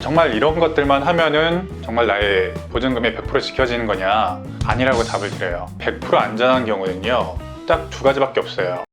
정말 이런 것들만 하면은 정말 나의 보증금이 100% 지켜지는 거냐? 아니라고 답을 드려요. 100% 안전한 경우는요, 딱 두 가지밖에 없어요.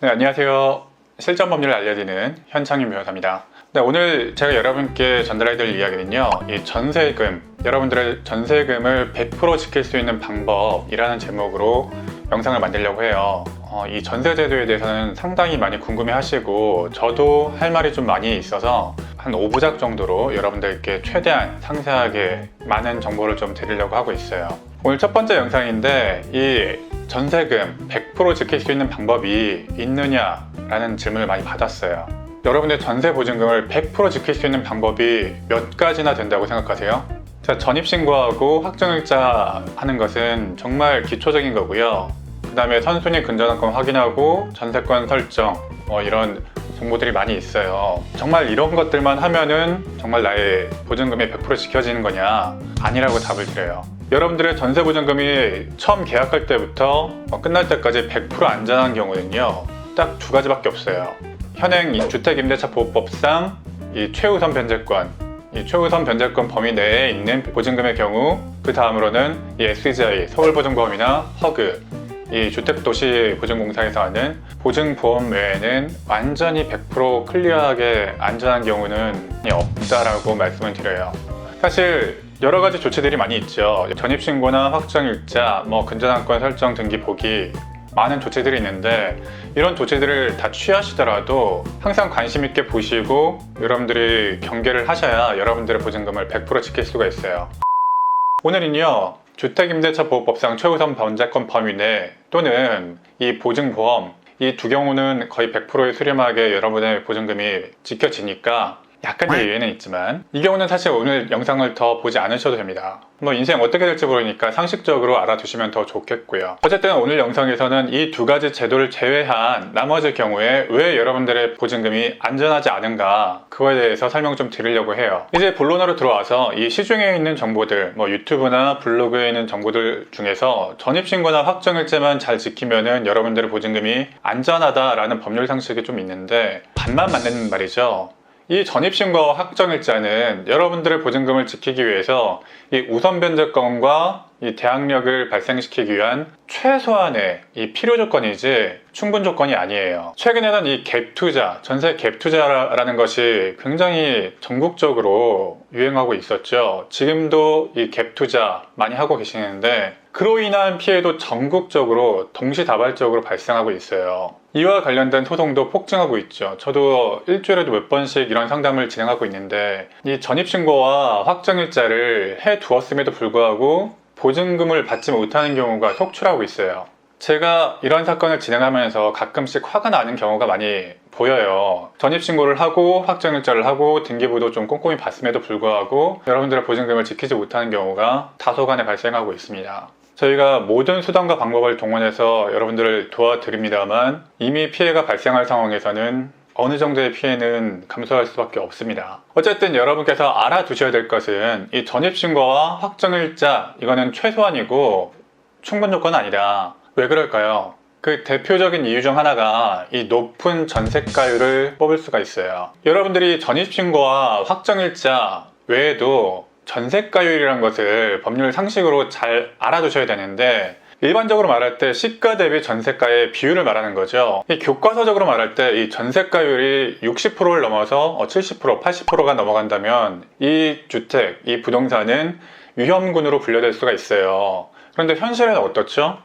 네, 안녕하세요. 실전 법률을 알려드리는 현창윤 변호사입니다. 네, 오늘 제가 여러분께 전달해 드릴 이야기는요, 이 전세금, 여러분들의 전세금을 100% 지킬 수 있는 방법이라는 제목으로 영상을 만들려고 해요. 어, 이 전세 제도에 대해서는 상당히 많이 궁금해 하시고, 저도 할 말이 좀 많이 있어서 한 5부작 정도로 여러분들께 최대한 상세하게 많은 정보를 좀 드리려고 하고 있어요. 오늘 첫 번째 영상인데, 이 전세금 100% 지킬 수 있는 방법이 있느냐 라는 질문을 많이 받았어요. 여러분의 전세 보증금을 100% 지킬 수 있는 방법이 몇 가지나 된다고 생각하세요? 자, 전입신고하고 확정일자 하는 것은 정말 기초적인 거고요. 그 다음에 선순위 근저당권 확인하고 전세권 설정, 뭐 이런 정보들이 많이 있어요. 정말 이런 것들만 하면은 정말 나의 보증금이 100% 지켜지는 거냐? 아니라고 답을 드려요. 여러분들의 전세 보증금이 처음 계약할 때부터 어, 끝날 때까지 100% 안전한 경우는요, 딱 두 가지밖에 없어요. 현행 이 주택임대차보호법상 이 최우선 변제권, 이 최우선 변제권 범위 내에 있는 보증금의 경우, 그 다음으로는 이 SGI 서울보증보험이나 허그, 이 주택도시 보증공사에서 하는 보증보험 외에는 완전히 100% 클리어하게 안전한 경우는 없다라고 말씀을 드려요. 사실 여러 가지 조치들이 많이 있죠. 전입신고나 확정일자, 뭐 근저당권 설정 등기 보기 많은 조치들이 있는데 이런 조치들을 다 취하시더라도 항상 관심 있게 보시고 여러분들이 경계를 하셔야 여러분들의 보증금을 100% 지킬 수가 있어요. 오늘은요. 주택임대차보호법상 최우선 변제권 범위 내 또는 이 보증보험 이 두 경우는 거의 100%의 수렴하게 여러분의 보증금이 지켜지니까 약간의 예외는 있지만 이 경우는 사실 오늘 영상을 더 보지 않으셔도 됩니다. 뭐 인생 어떻게 될지 모르니까 상식적으로 알아두시면 더 좋겠고요. 어쨌든 오늘 영상에서는 이 두 가지 제도를 제외한 나머지 경우에 왜 여러분들의 보증금이 안전하지 않은가 그거에 대해서 설명 좀 드리려고 해요. 이제 본론으로 들어와서 이 시중에 있는 정보들 뭐 유튜브나 블로그에 있는 정보들 중에서 전입신고나 확정일자만 잘 지키면은 여러분들의 보증금이 안전하다라는 법률 상식이 좀 있는데 반만 맞는 말이죠. 이 전입신고와 확정일자는 여러분들의 보증금을 지키기 위해서 이 우선 변제권과 이 대항력을 발생시키기 위한 최소한의 이 필요 조건이지 충분 조건이 아니에요. 최근에는 이 갭 투자, 전세 갭 투자라는 것이 굉장히 전국적으로 유행하고 있었죠. 지금도 이 갭 투자 많이 하고 계시는데 그로 인한 피해도 전국적으로 동시다발적으로 발생하고 있어요. 이와 관련된 소송도 폭증하고 있죠. 저도 일주일에도 몇 번씩 이런 상담을 진행하고 있는데 이 전입신고와 확정일자를 해 두었음에도 불구하고 보증금을 받지 못하는 경우가 속출하고 있어요. 제가 이런 사건을 진행하면서 가끔씩 화가 나는 경우가 많이 보여요. 전입신고를 하고 확정일자를 하고 등기부도 좀 꼼꼼히 봤음에도 불구하고 여러분들의 보증금을 지키지 못하는 경우가 다소간에 발생하고 있습니다. 저희가 모든 수단과 방법을 동원해서 여러분들을 도와드립니다만 이미 피해가 발생할 상황에서는 어느 정도의 피해는 감수할 수밖에 없습니다. 어쨌든 여러분께서 알아두셔야 될 것은 이 전입신고와 확정일자 이거는 최소한이고 충분 조건은 아니다. 왜 그럴까요? 그 대표적인 이유 중 하나가 이 높은 전세가율을 뽑을 수가 있어요. 여러분들이 전입신고와 확정일자 외에도 전세가율이라는 것을 법률 상식으로 잘 알아두셔야 되는데 일반적으로 말할 때 시가 대비 전세가의 비율을 말하는 거죠. 이 교과서적으로 말할 때 이 전세가율이 60%를 넘어서 70%, 80%가 넘어간다면 이 주택, 이 부동산은 위험군으로 분류될 수가 있어요. 그런데 현실에는 어떻죠?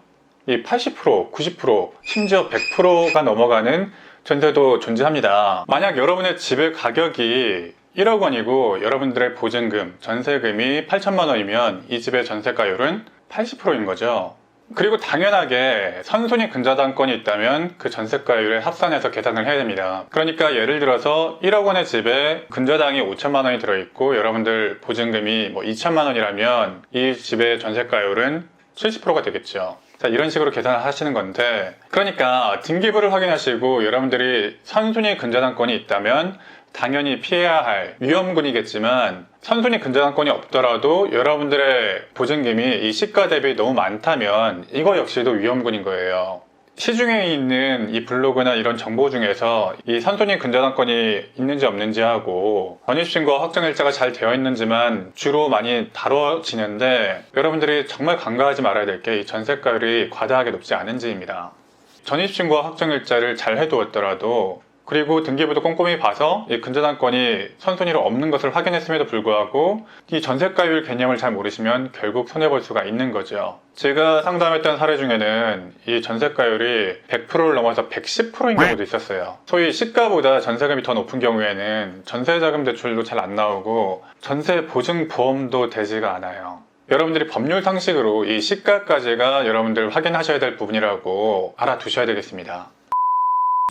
이 80%, 90%, 심지어 100%가 넘어가는 전세도 존재합니다. 만약 여러분의 집의 가격이 1억 원이고 여러분들의 보증금, 전세금이 8천만 원이면 이 집의 전세가율은 80%인 거죠. 그리고 당연하게 선순위 근저당권이 있다면 그 전세가율에 합산해서 계산을 해야 됩니다. 그러니까 예를 들어서 1억 원의 집에 근저당이 5천만 원이 들어있고 여러분들 보증금이 뭐 2천만 원이라면 이 집의 전세가율은 70%가 되겠죠. 자, 이런 식으로 계산을 하시는 건데, 그러니까 등기부를 확인하시고 여러분들이 선순위 근저당권이 있다면 당연히 피해야 할 위험군이겠지만 선순위 근저당권이 없더라도 여러분들의 보증금이 이 시가 대비 너무 많다면 이거 역시도 위험군인 거예요. 시중에 있는 이 블로그나 이런 정보 중에서 이 선손이 근저당권이 있는지 없는지 하고 전입신고 확정일자가 잘 되어 있는지만 주로 많이 다뤄지는데 여러분들이 정말 간과하지 말아야 될 게 이 전세가율이 과다하게 높지 않은지입니다. 전입신고 확정일자를 잘 해두었더라도 그리고 등기부도 꼼꼼히 봐서 이 근저당권이 선순위로 없는 것을 확인했음에도 불구하고 이 전세가율 개념을 잘 모르시면 결국 손해볼 수가 있는 거죠. 제가 상담했던 사례 중에는 이 전세가율이 100%를 넘어서 110%인 경우도 있었어요. 소위 시가보다 전세금이 더 높은 경우에는 전세자금 대출도 잘 안 나오고 전세 보증 보험도 되지가 않아요. 여러분들이 법률 상식으로 이 시가까지가 여러분들 확인하셔야 될 부분이라고 알아두셔야 되겠습니다.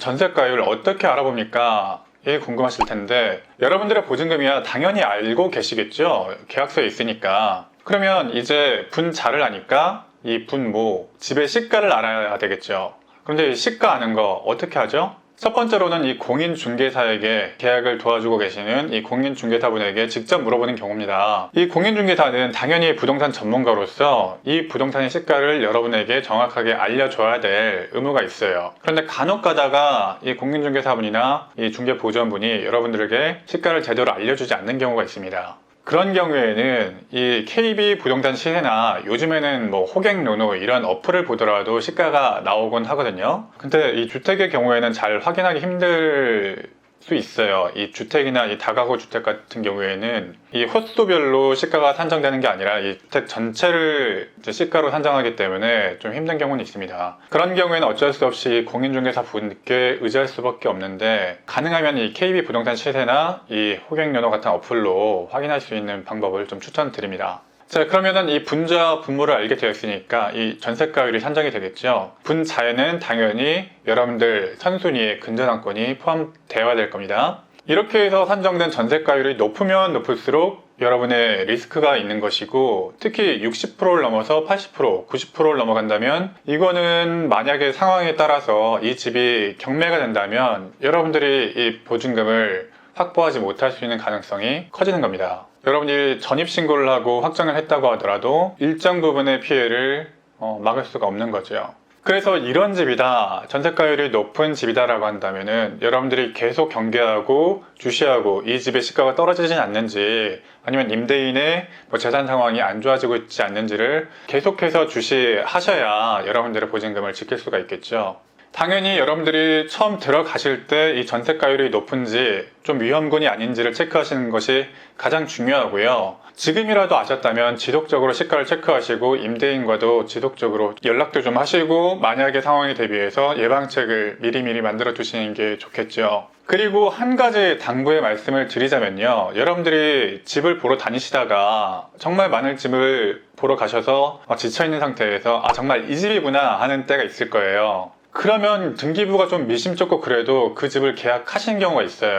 전세가율 어떻게 알아봅니까? 이 궁금하실 텐데 여러분들의 보증금이야 당연히 알고 계시겠죠? 계약서에 있으니까. 그러면 이제 분자를 아니까 이 분모, 집의 시가를 알아야 되겠죠. 그런데 이 시가 아는 거 어떻게 하죠? 첫 번째로는 이 공인중개사에게 계약을 도와주고 계시는 이 공인중개사분에게 직접 물어보는 경우입니다. 이 공인중개사는 당연히 부동산 전문가로서 이 부동산의 시가를 여러분에게 정확하게 알려줘야 될 의무가 있어요. 그런데 간혹 가다가 이 공인중개사분이나 이 중개보전분이 여러분들에게 시가를 제대로 알려주지 않는 경우가 있습니다. 그런 경우에는 이 KB 부동산 시세나 요즘에는 뭐 호갱노노 이런 어플을 보더라도 시가가 나오곤 하거든요. 근데 이 주택의 경우에는 잘 확인하기 힘들 수 있어요. 이 주택이나 이 다가구 주택 같은 경우에는 이 호수별로 시가가 산정되는 게 아니라 이 주택 전체를 시가로 산정하기 때문에 좀 힘든 경우는 있습니다. 그런 경우에는 어쩔 수 없이 공인중개사 분께 의지할 수밖에 없는데 가능하면 이 KB 부동산 시세나 이 호갱연호 같은 어플로 확인할 수 있는 방법을 좀 추천드립니다. 자, 그러면은 이 분자 분모를 알게 되었으니까 이 전세가율이 산정이 되겠죠. 분자에는 당연히 여러분들 선순위에 근저당권이 포함되어야 될 겁니다. 이렇게 해서 산정된 전세가율이 높으면 높을수록 여러분의 리스크가 있는 것이고 특히 60%를 넘어서 80%, 90%를 넘어간다면 이거는 만약에 상황에 따라서 이 집이 경매가 된다면 여러분들이 이 보증금을 확보하지 못할 수 있는 가능성이 커지는 겁니다. 여러분이 전입신고를 하고 확정을 했다고 하더라도 일정 부분의 피해를 어, 막을 수가 없는 거죠. 그래서 이런 집이다, 전세가율이 높은 집이다라고 한다면은 여러분들이 계속 경계하고 주시하고 이 집의 시가가 떨어지진 않는지 아니면 임대인의 뭐 재산 상황이 안 좋아지고 있지 않는지를 계속해서 주시하셔야 여러분들의 보증금을 지킬 수가 있겠죠. 당연히 여러분들이 처음 들어가실 때 이 전세가율이 높은지 좀 위험군이 아닌지를 체크하시는 것이 가장 중요하고요. 지금이라도 아셨다면 지속적으로 시가를 체크하시고 임대인과도 지속적으로 연락도 좀 하시고 만약의 상황에 대비해서 예방책을 미리미리 만들어 두시는 게 좋겠죠. 그리고 한 가지 당부의 말씀을 드리자면요. 여러분들이 집을 보러 다니시다가 정말 많은 집을 보러 가셔서 지쳐있는 상태에서 아 정말 이 집이구나 하는 때가 있을 거예요. 그러면 등기부가 좀 미심쩍고 그래도 그 집을 계약하시는 경우가 있어요.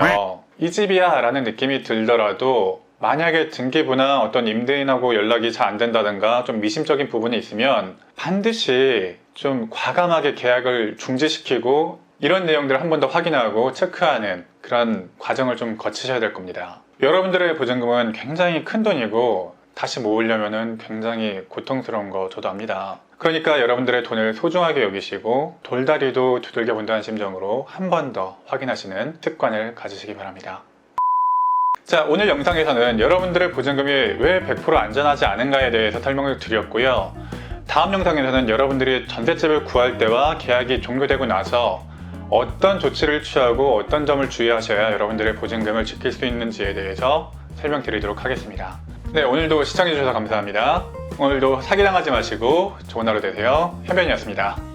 이 집이야 라는 느낌이 들더라도 만약에 등기부나 어떤 임대인하고 연락이 잘 안 된다든가 좀 미심적인 부분이 있으면 반드시 좀 과감하게 계약을 중지시키고 이런 내용들을 한 번 더 확인하고 체크하는 그런 과정을 좀 거치셔야 될 겁니다. 여러분들의 보증금은 굉장히 큰 돈이고 다시 모으려면 굉장히 고통스러운 거 저도 압니다. 그러니까 여러분들의 돈을 소중하게 여기시고 돌다리도 두들겨 본다는 심정으로 한 번 더 확인하시는 습관을 가지시기 바랍니다. 자, 오늘 영상에서는 여러분들의 보증금이 왜 100% 안전하지 않은가에 대해서 설명을 드렸고요. 다음 영상에서는 여러분들이 전셋집을 구할 때와 계약이 종료되고 나서 어떤 조치를 취하고 어떤 점을 주의하셔야 여러분들의 보증금을 지킬 수 있는지에 대해서 설명드리도록 하겠습니다. 네, 오늘도 시청해주셔서 감사합니다. 오늘도 사기당하지 마시고 좋은 하루 되세요. 현변이었습니다.